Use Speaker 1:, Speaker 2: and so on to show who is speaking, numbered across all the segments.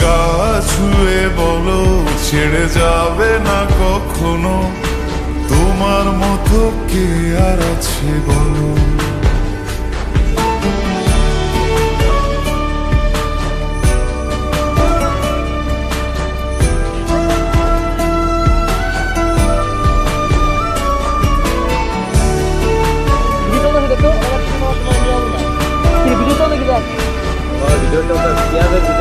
Speaker 1: গা ছুঁয়ে বলো ছেড়ে যাবে না কখনো? তোমার মতো কে আর আছে বলো?
Speaker 2: ভিডিও দেখে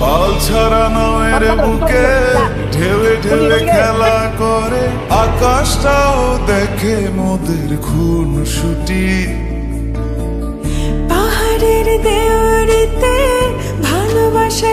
Speaker 1: পাল ছাড়া নয়ের বুকে ঢেলে ঢেলে খেলা করে আকাশটাও দেখে মোদের খুন ছুটি
Speaker 3: পাহাড়ের দেওয়ারিতে ভালোবাসা